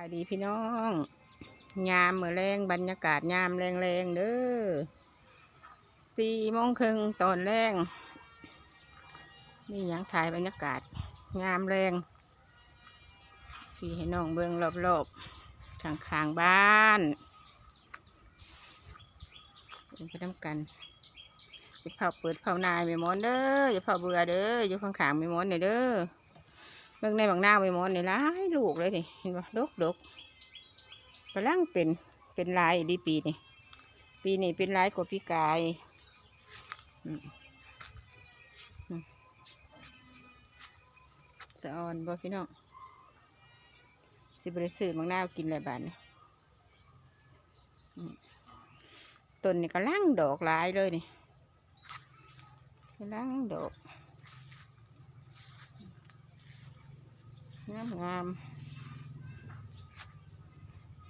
ายดีพี่น้อง ยามเมื่อแรงบรรยากาศยามแรงๆเด้อสี่โมงครึ่งตอนแรงนี่ยังถ่ายบรรยากาศยามแรงพี่ให้น้องเบิ่งรอบๆทางข้างบ้านเป็นไปทำกันอย่าเผาเปิดเผานายไม่มอนเด้ออย่าเผาเบื่อเด้ออยู่ข้างๆไม่มอนเนี่ยเด้อ เบิ่งในบางหน้าไปหมดในร้ายลูกเลยนี่เห็นปะดกดกกำลังเป็นเป็นลายดีปีนี่ปีนี้เป็นลายกว่าพี่กายอืมอืมสะออนบ่พี่น้องสิบริสือบางหน้ากินอะไรบ้านนี่ต้นนี่กำลังดอกลายเลยนี่กำลังดอก งามงาม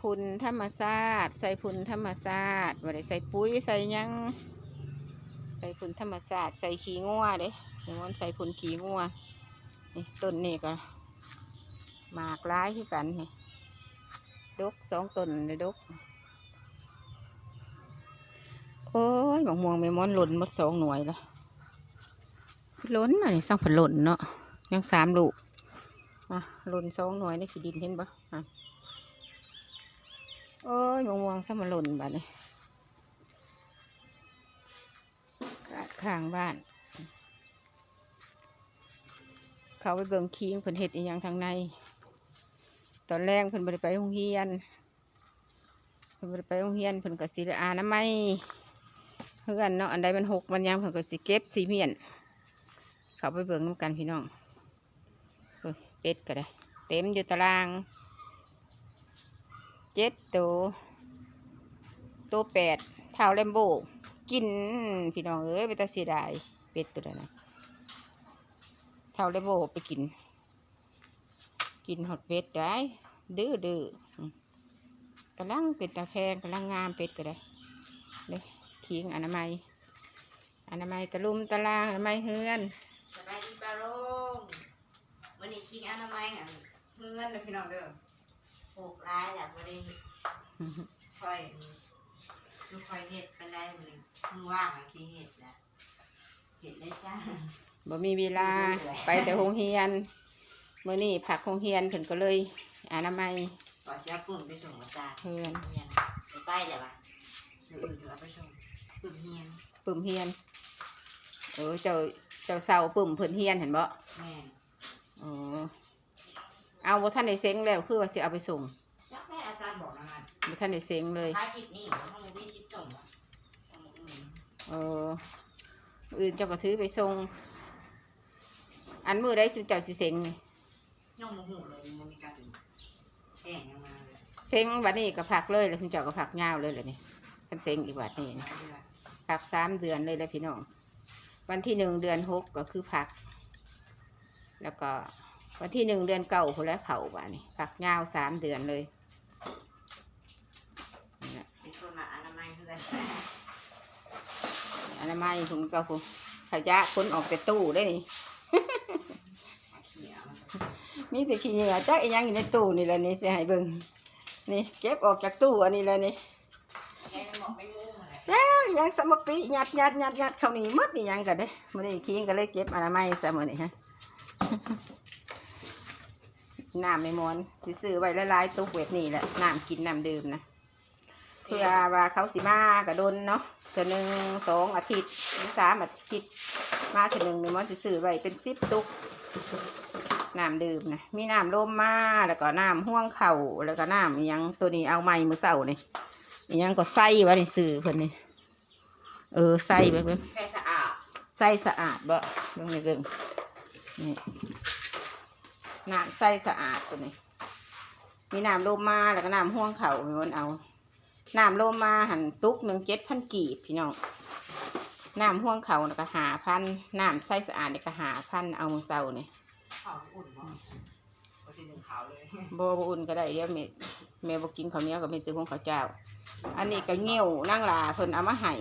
พุนธรรมศาตร์ใส่พุนธรรมศาตร์บ่ได้ใส่ปุ๋ยใส่ยังใส่พุนธรรมศาตร์ใส่ขี้งัวเด้เดี๋ยวมันใส่พุนขี้งัวนี่ต้นนี่ก็หมากร้ายคือกันนี่ดกสองต้นเลยดกโอ้ยหมองม่วงไม่มอนหล่นหมดสองหน่วยละล้นอันนี้สร้างผลหล่นเนาะยังสามลูก อะหล่นสองหน่วยในขี้ดินเห็นปะอะโอ้ยมะม่วงซะมาหล่นบ้านนี้กาดข้างบ้าน เขาไปเบิ่งคิงเพิ่นเห็ดอีหยังทางใน ตอนแรกเพิ่นได้ไปโรงเรียนเพิ่นบ่ได้ไปโรงเรียนเพิ่นก็สิได้อ่าน้ำไม่เพื่อนเนาะอันใดมันหกมันยังเพิ่นก็สิเก็บสีเมียน เขาไปเบิ่งกันพี่น้อง เป็ดก็ได้ เต็มอยู่ตารางเจ็ดตัวตัวแปดเท่าแลมโบกินพี่น้องเอ้ยไปตาเสียดายเป็ดตัวนั้นนะเท่าแลมโบไปกิน กินหอดเป็ดได้ ดื้อดื้อกำลังเป็นตาแพงกำลังงามเป็ดก็ได้เลยคิงอนามัยอนามัยตะลุมตารางอนามัยเฮือน สบายดีปลาโรงวันนี้กินอนามัยอะ เงินเลยพี่น้องเด้อปลูกร้ายแหละวันนี้ค่อยดูค่อยเห็ดไปได้มันมึงว่างอะสิเห็ดนะเห็ดได้จ้าบ่มีเวลาไปแต่โรงเรียนเมื่อนี้ผักโรงเรียนเพิ่นก็เลยอนามัยขอเช้าปุ่นไปส่งอาจารย์เฮือนเฮียนไปไปเลยวะเดี๋ยวอื่นเราไปส่งปุ่นเฮียนปึ่มเฮียน เออเจ้าเจ้าเสาปึ่มเพิ่นเฮียนเห็นบ่แม่นอ๋อ เอาบ่ท่านได้เซ็งแล้วคือว่าสิเอาไปส่งยักแม่อาจารย์บอกนะมันบ่ท่านได้เซ็งเลยท้ายผิดนี่มันต้องมีชิดส่งอะอืมเอออื่นเจ้าก็ถือไปส่งอันมือได้สิเจ้าสิเซ็งนี่ย่องโมโหเลยมันมีการถึงแข่งยังมาเลยเซ็งบัดนี้ก็พักเลยแล้วสิเจ้าก็พักยาวเลยเลยนี่คันเซ็งอีกบัดนี้นี่พักสามเดือนเลยแหล้วพี่น้องวันที่หนึ่งเดือนหกก็คือพัก แล้วก็ วันที่หนึ่งเดือนเก่าคนแล้วเขาบ้านี่พักยาวสามเดือนเลยนี่แหละเป็นคนละอนามัยคือกันอนามัยถุงเก่าผู้ขยะคนออกแต่ตู้ได้นี่เขียวมีสิขี้เหงื่อจักอีหยังอยู่ในตู้นี่แหละนี่สิให้เบิ่งนี่เก็บออกจากตู้อันนี้เลยนี่แกไม่บอกไม่งูอะไรแจ้งยังสมปียัดยัดยัดยัดเข้านี่หมดนี่ยังกันเด้มื้อนี้ขี้ก็เลยเก็บอนามัยซะมื้อนี้ฮะ น้ำในมอนสิซื้อไว้หลายๆตุกเวทนี่แหละน้ำกินน้ำดื่มนะเพื่อว่าเขาสิมากระดนเนาะเถือหนึ่งสองอาทิตย์หรือสามอาทิตย์ มาเถือหนึ่งในมอนสิซื้อไว้เป็นสิบตุกน้ำดื่มนะมีน้ำลมมาแล้วก็น้ำห่วงเข่าแล้วก็น้ำอิหยังตัวนี้เอาไม้มือเสานี่อิหยังก็ใส่ไว้ในซื้อเพิ่นนี่เออใส่ไปเพิ่นแค่สะอาดใส่สะอาดบ่เบิ่งในเบิ่งนี่ น้ำใส่สะอาดตัวนี้ มีน้ำโลมมาแล้วก็น้ำห่วงเขามีคนเอา น้ำโลมมาหันตุกหนึ่งเจ็ดพันกีบพี่น้องน้ำห่วงเขาแล้วก็หาพันน้ำใส่สะอาดนี่ก็หาพันเอามือเศร้านี่ขาวอุ่นมั้งปกติหนึ่งขาวเลยโบบ่อุ่นก็ได้เดี๋ยวแม่แม่บกินข้าวเหนียวก็มีซื้อของข้าวเจ้า อันนี้ก็เงี้ยวนั่งลาเพิ่นเอามาให้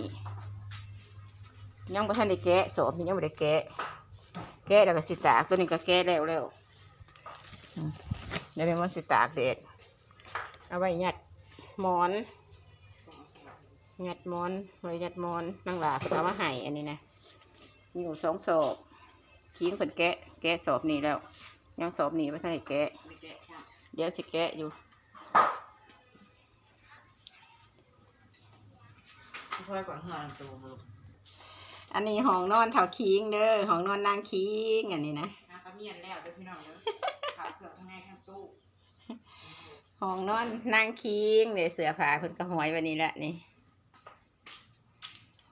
ยังบ่ทันได้แกะสอบนี่ยังบ่ได้แกะ แกะแล้วก็สิตากตัวนี้ก็แกะแล้วแล้วอืม เดี๋ยวเป็นวันสิตากแดดเอาไว้หยัดหมอนหยัดหมอนไว้หยัดหมอนนางหลาเพิ่นเอามาให้อันนี้นะมีอยู่สองศอกขิงเพิ่นแกะ แกะสอบนี้แล้ว ยังสอบนี้ไม่ทันได้แกะไม่แกะครับเดี๋ยวสิแกะอยู่ค่อยก่อนเหือนตัวมึงอันนี้ห้องนอนเท่าคิงเด้อห้องนอนนางคิงอันนี้นะน้ำกระเมียนแล้วเด้อพี่น้องเด้อขา เผือกทั้งในทั้งตู้ห้องนอนนางคิงเดี๋ยวเสือผ้าเพิ่นก็หอยวันนี้แหละนี่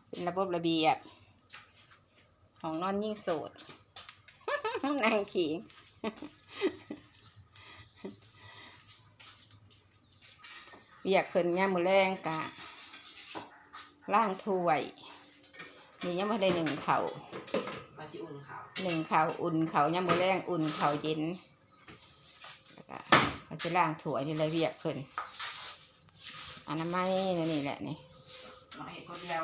เป็นระบบระเบียบห้องนอนยิ่งโสดนางคิงอยากเพิ่นงามมือแรงกะล่างถ้วยนี่ยังไม่ได้หนึ่งเข่ามาชิอุ่นขาวหนึ่งเข่าอุ่นเข่ายังมือแรงอุ่นเข่าเย็นแล้วก็ เขาจะล่างถ้วยนี่เลยเวียกเพิ่นอนามัยนี่นี่แหละนี่น้องเห็ดคนเดียว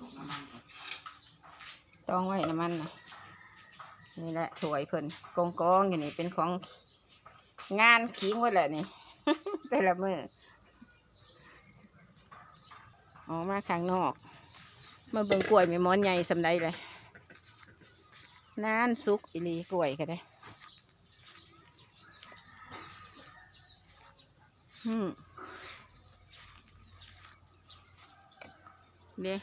ลงน้ำมันก่อนต้องไว้น้ำมันนะนี่แหละถ้วยเพิ่นกองกองๆอยู่นี่เป็นของงานขิงหมดแหละนี่ แต่ละมือออกมาข้างนอก มาเบิ่งกล้วยไม่ม้อนใหญ่สำใดเลยนานสุกอีหลีกล้วยก็ได้อืม เด้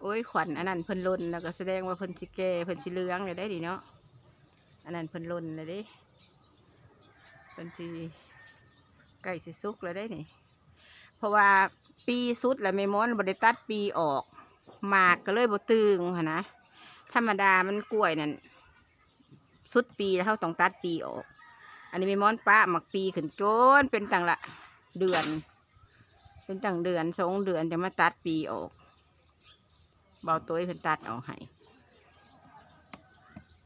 โอ้ยขวัญอันนั้นเพิ่นลนแล้วก็แสดงว่าเพิ่นสิแก่เพิ่นสิเลืองเลยได้ดิเนาะอันนั้นเพิ่นลนเลยด้เพิ่นสิใกล้สิสุกแล้วได้นี่ เพราะว่าปีสุดแล้วไม่ม้อนบริตัดปีออกหมากก็เลยบ่ตึงหั้นนะธรรมดามันกล้วยนั่นสุดปีแล้วเขาต้องตัดปีออก อันนี้ม่ม้อนป้าหมักปีขึ้นโจนเป็นต่างละเดือน เป็นต่างเดือนสองเดือนจะมาตัดปีออก เบาตัวให้เพิ่นตัดออกให้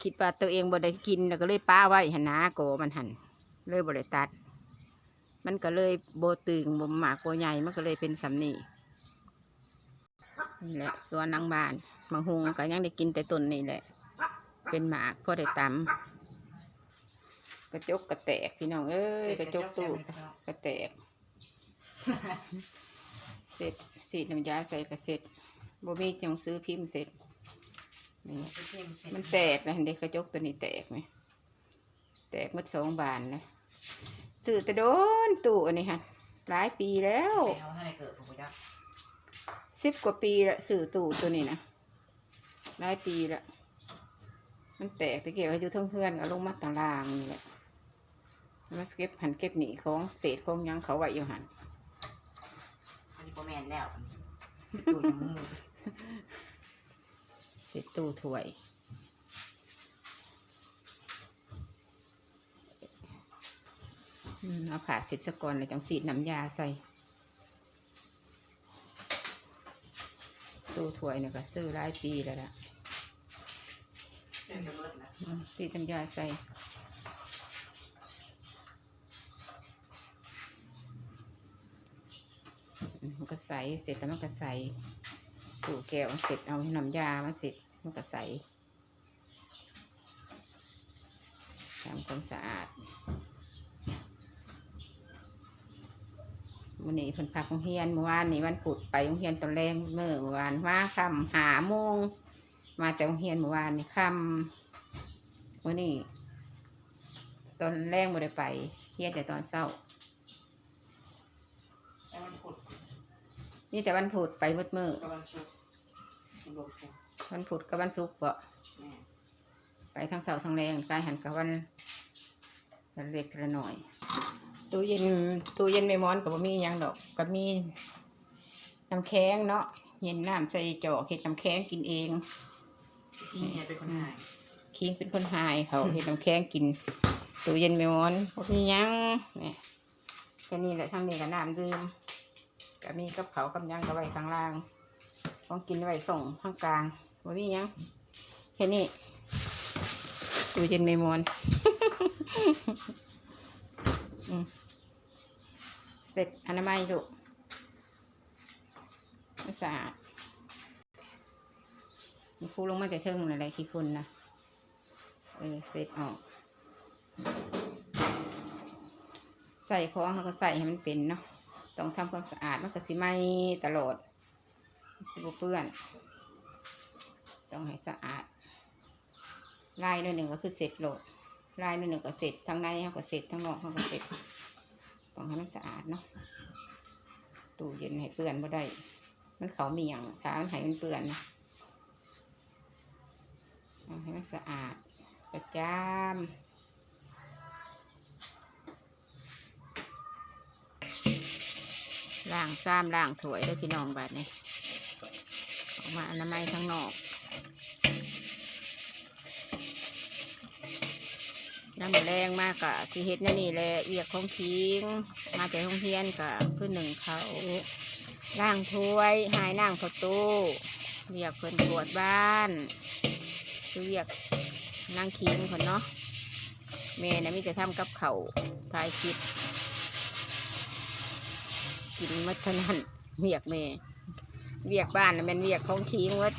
คิดว่าตัวเองบ่ได้กินแล้วก็เลยป้าไว้หันนะโกมันหันเลยบ่ได้ตัด มันก็เลยโบตึงบ่หมากโบใหญ่มันก็เลยเป็นสำนีนี่แหละสวนนางบานมังหุงก็ยังได้กินแต่ต้นนี่แหละ เป็นหมากพอได้ตำ กระจกกระแตกพี่น้องเอ้ยกระจกตูดกระแตกเสร็จสีดน้ำยาใส่กระเสร็จบ่มีจังซื้อพิมพ์เสร็จนี่มันแตกนะเด็กกระจกตัวนี้แตกไหมแตกหมัดสองบานนะซื้อแต่โดนตู้อันนี้ฮะหลายปีแล้วเอาให้เกิดผมไปได้สิบกว่าปีละซื้อตู้ตัวนี้นะหลายปีละมันแตกตะเกียบอยู่เทั้งเพื่อนเอาลงมาตารางนี่แหละ มาเก็บหันเก็บหนีของเศษของหยังเขาไว้อยู่หันอันนี้โปรแมนแล้วตัวยังมือเศษตู้ถ้วยอืมเอาผ่าเสร็จสะก่อนเลยจังสีดน้ำยาใส่ตู้ถ้วยเนี่ยก็ซื้อหลายปีแล้วล่ะเดี๋ยวจะเบิดแล้วอืมสีน้ำยาใส่ มันก็ใสเสร็จแล้วมันก็ใส่ตู้แก้วเสร็จเอาน้ำยามาเสร็จมันก็ใสทำความสะอาดวันนี้เพิ่นพักโรงเรียนเมื่อวานนี่วันพุธไปโรงเรียนตอนแรกเมื่อวานมาคำหาโมงมาจากโรงเรียนเมื่อวานนี่คำวันนี้ตอนแรกไม่ได้ไปเรียนแต่ตอนเช้า แล้วมันขุด นี่แต่วันพุธไปมืดมือกับมันชุบมันลงตัววันพุธกับวันศุกร์ก็แม่ไปทั้งเสาร์ทั้งแรงไปหันกับวันวันเล็กละหน่อย ตู้เย็นตู้เย็นไม่ม้อนกับมีหยังดอกก็มีน้ำแข็งเนาะเย็นน้ำใส่จอกเห็ดน้ำแข็งกินเอง ที่เนี่ยเป็นคนหายคิงเป็นคนหายเขาเห็ดน้ำแข็งกินตู้เย็นไม่ม้อนบ่มีหยังเนี่ยแค่นี้แหละทั้งนี้กับน้ำดื่ม ก็มีกับเขากับยังก็ไว้ข้างล่างของกินไว้ส่งข้างกลางบ่มีหยังแค่นี้ตู้เย็นไม่ม้วนเสร็จอนามัยลูกไม่สะอาดมีคู่ลงมาแต่เทิงอะไรขี้ฝุ่นนะเออเสร็จออก ใส่ของเขาก็ใส่ให้มันเป็นเนาะ ต้องทำความสะอาดมันก็สิไหมตลอดสิบเปื้อน ต้องให้สะอาดลายหนอยหนึ่งก็คือเสร็จโหลดลายหนอยหนึ่งก็เสร็จทั้งในเขาก็เสร็จทั้งนอกเขาก็เสร็จต้องให้มันสะอาดเนาะตู้เย็นให้เปื้อนบ่ได้ มันเขามีอย่างถ้ามันให้มันเปื้อนนะให้มันสะอาดประจา ล้างซ้ำล้างถวยได้พี่น้องบัดนี้ออกมาอนามัยทั้งนอกน้ำแรงมากกะสิเฮ็ดนั่นนี่แหละเวียกของทิ้งมาแต่ห้องเฮียนกะเพื่อหนึ่งเขาล้างถ้วยหายนั่งเข้าตู้เวียกเพิ่นตรวจบ้านคือเวียกนั่งคิงคนเนาะเมย์นะมิจะทำกับเขาวถ่ายคลิป กินมัดเท่านั้นเวียกเมย์เวียกบ้านนะเป็นเวียกของคิงวัด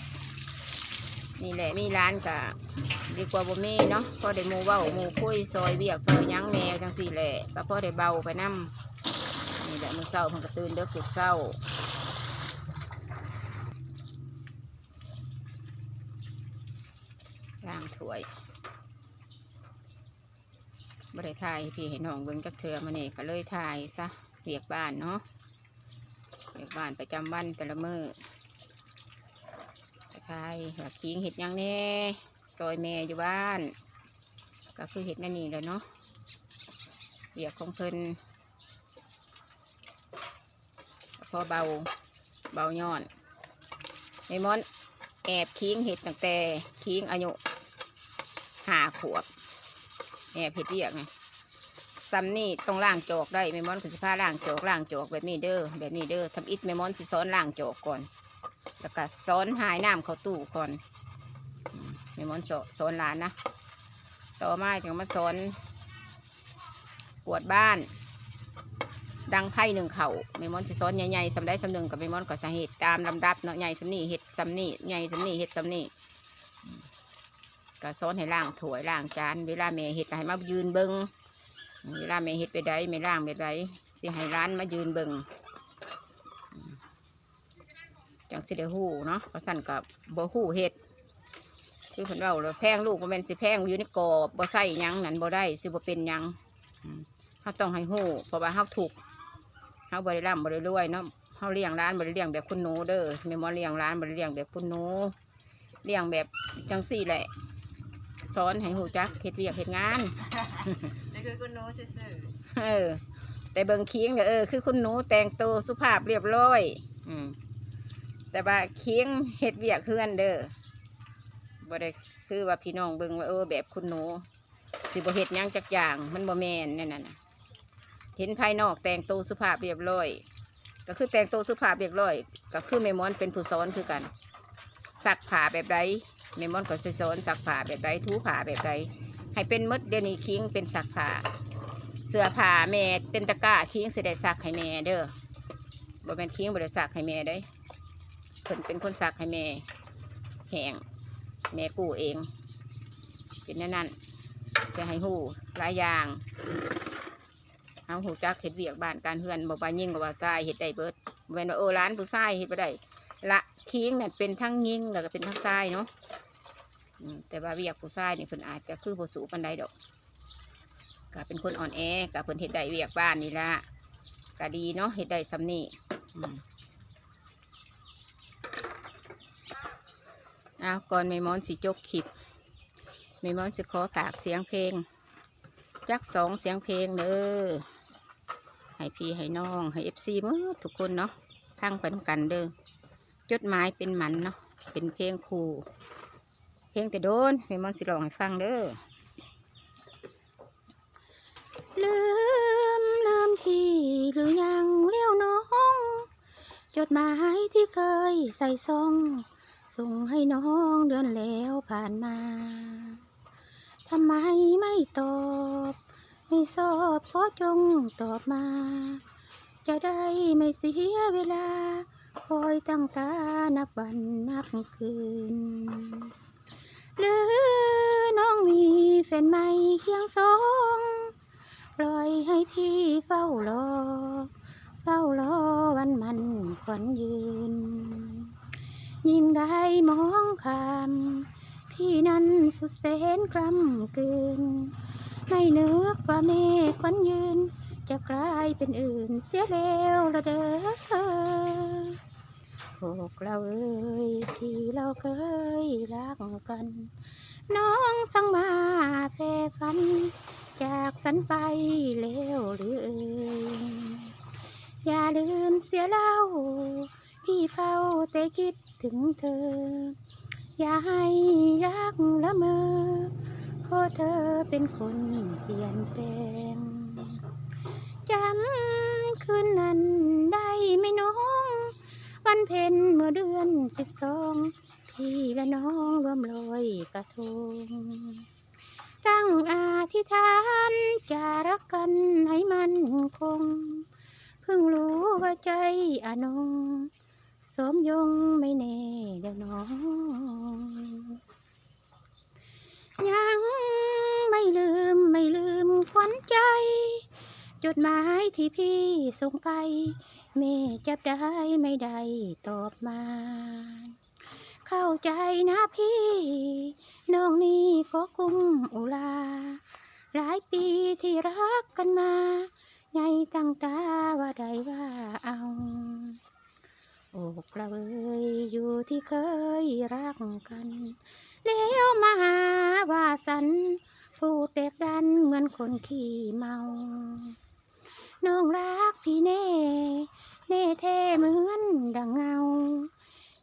นี่แหละมีร้านกะดีกว่าบ่มีเนาะพอได้มูเว้าหมูคุยซอยเวียกซอยยั้งแมวจังสี่แหละก็พอได้เบาไปน้ำนี่แหละมือเศร้ามันก็ตื่นเด้อฝึกเศร้าล้างถวยบริทายพี่ให้น้องเบิ่งจักเทือมาเนี่ก็เลยทายซะเวียกบ้านเนาะ เวียกบ้านประจำวันแต่ละมือทายหักคิงเห็ดยังแน่ซอยแม่อยู่บ้าน ก็คือเห็ดนั่นนี่แหละเนาะเวียกของเพิ่นพอเบาเบาย้อนไอ้มอนแอบคิงเห็ดตั้งแต่คิงอายุห้าขวบแอบเห็ดเรียกไง ซ้ำนี่ต้องล่างจอกได้แม่มอนคือสิพาล่างจอกล่างจอกแบบนี้เด้อแบบนี้เด้อทำอิฐแม่มอนสิซ้อนล่างจอกก่อน แล้วก็ซ้อนหายน้ำเข้าตู้ก่อนอืมแม่มอนสอนซ้อนหลานนะต่อมาจึงมาซ้อนกวดบ้าน ดังไพ่หนึ่งเข่าเมมอนสิซ้อนใหญ่ๆสำได้สำหนึ่งกับเมมอนก็จะเห็ดตามลำดับเนาะใหญ่สำนี่เห็ดสำนี่ใหญ่สำนี่เห็ดสำนี่ก็ซ้อนให้ล่างถ้วยล่างจานเวลาแม่เห็ดให้มายืนเบิง เวลาแม่เห็ดไปใดไม่ล่างไปใดสิให้ร้านมายืนเบิงจังสิได้หู้เนาะเพราะสั่นกับบ่หูเห็ดคือเพิ่นเราเลยแพงลูกม่นสิแพงอยู่ในกรอบบ่ใส่ยังนั่นบ่ได้สิบ่เป็นยังเขาต้องให้หูเพราะว่าเขาถูกเฮาบริร่ำบริรวยเนาะเฮาเลี้ยงร้านบริเลี้ยงแบบคุณหนูเด้อแม่มอเลี้ยงร้านบริเลี้ยงแบบคุณหนูเลี้ยงแบบจังสี่แหละสอนให้หูจักเฮ็ดเวียกเฮ็ดงาน คือคุณหนูซื่อเออ แต่เบิงเคียงเนี่ยเออคือคุณหนูแต่งตัวสุภาพเรียบร้อย อืมแต่ว่าเคียงเฮ็ดเวียกเพื่อนเด้อบ่ได้คือว่าพี่น้องเบิงว่าเออแบบคุณหนู สิบ่เฮ็ดหยังจักอย่าง มันบ่แม่นนั่นน่ะนะเห็นภายนอกแต่งตัวสุภาพเรียบร้อย ก็คือแต่งตัวสุภาพเรียบร้อย ก็คือแม่มอนเป็นผู้สอนคือกันซักผ้าแบบใดแม่มอนก็สิสอนซักผ้าแบบใดถูผ้าแบบใด ให้เป็นมดเดยนี่คิงเป็นซักผ้าเสื้อผ้าแม่เต็มตะกร้าคิงเสิได้ซักให้แม่เด้อบ่แม่นคิงบ่ได้ซักให้แม่ได้เพิ่นเป็นคนซักให้แม่แห้งแม่กู้เอง เป็นนั่นนั่นจะให้หูหลายอย่างเอาหูจักเห็ดเวียกบ้านการเฮือนบ่ว่ายิ่งบว่าทรายเห็ดได้เบิดบ่แม่นว่าเออร้านผู้ทรายเห็ดบ่ได้ละคิงเนี่ยเป็นทั้งยิ่งแล้วก็เป็นทั้งทรายเนาะ แต่ว่าเวียกผู้ทรายนี่เพิ่นอาจจะคือบ่สูงปานใดดอกก็เป็นคนอ่อนแอกับเพิ่นเฮ็ดได้เวียกบ้านนี่ละก็ดีเนาะเฮ็ดได้สำนี่อืมเอาก่อนไม่มอนสิจบคลิปไม่มอนสิขอฝากเสียงเพลง จักสองเสียงเพลงเด้อให้พี่ให้น้องให้เอฟซีมือทุกคนเนาะพังไปนำกันเด้อจดหมายเป็นหมันเนาะเป็นเพลงคู่ เพลงแต่โดนไม่มอนสิร้องให้ฟังเด้อลืมลืมพี่หรือยังเลี้ยวน้องจดหมายที่เคยใส่ซองส่งให้น้องเดือนแล้วผ่านมาทำไมไม่ตอบไม่สอบขอจงตอบมา จะได้ไม่เสียเวลา คอยตั้งตานับวันนับคืน หรือน้องมีแฟนใหม่เคียงสองปล่อยให้พี่เฝ้ารอ เฝ้ารอวันมันขวัญยืน ยิ่งได้มองคำพี่นั้นสุดแสนกล้ำเกินไม่นึกว่าเมฆขวัญยืน จะกลายเป็นอื่นเสียแล้วละเด้อ พวกเราเอ้ยที่เราเคยรักกัน น้องสั่งมาแพ่ฟัน จากสันไปแล้วหรือเอ่ยอย่าลืมเสียเล่า พี่เฝ้าแต่คิดถึงเธอ อย่าให้รักละเมอเพราะเธอเป็นคนเปลี่ยนแปลงจำคืนนั้นได้ไหมน้อง วันเพ็ญเมื่อเดือนสิบสองพี่และน้องรวมลอยกระทง ตั้งอาธิษฐานจะรักกันให้มันคง เพิ่งรู้ว่าใจอนงสมยงไม่แน่เดี๋ยวน้อง ยังไม่ลืมไม่ลืมขวัญใจ จดหมายที่พี่ส่งไป แม่จับได้ไม่ได้ตอบมา เข้าใจนะพี่ น้องนี่ก็กุ้มอุลา หลายปีที่รักกันมาไงตั้งตาว่าได้ว่าเอาอกระเอยอยู่ที่เคยรักกัน แล้วมาหาว่าสัน พูดเด็กดันเหมือนคนขี้เมา น้องรักพี่แน่ แน่แท้เหมือนดังเงา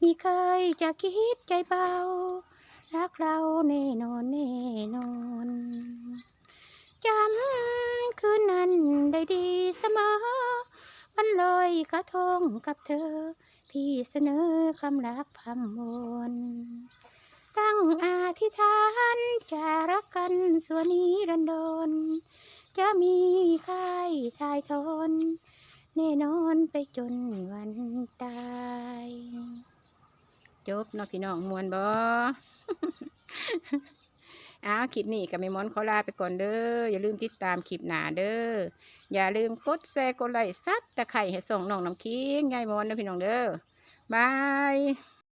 มีเคยจะคิดใจเบา รักเราแน่นอนแน่นอนจำคืนนั้นได้ดีเสมอ วันลอยกระทงกับเธอ พี่เสนอคำรักพำมนตั้งอธิษฐานจะรักกันส่วนนี้รันดนจะมีใค่ายทายทน แน่นอนไปจนวันตาย จบเนาะพี่น้องมวนบออ้าวคลิปนี้กับแม่มอนขอลาไปก่อนเด้อ อย่าลืมติดตามคลิปหน้าเด้อ อย่าลืมกดแชร์กดไลค์ซับตะไคร่ให้ส่องน้องน้ำคิงยายมอนนะพี่น้องเด้อบาย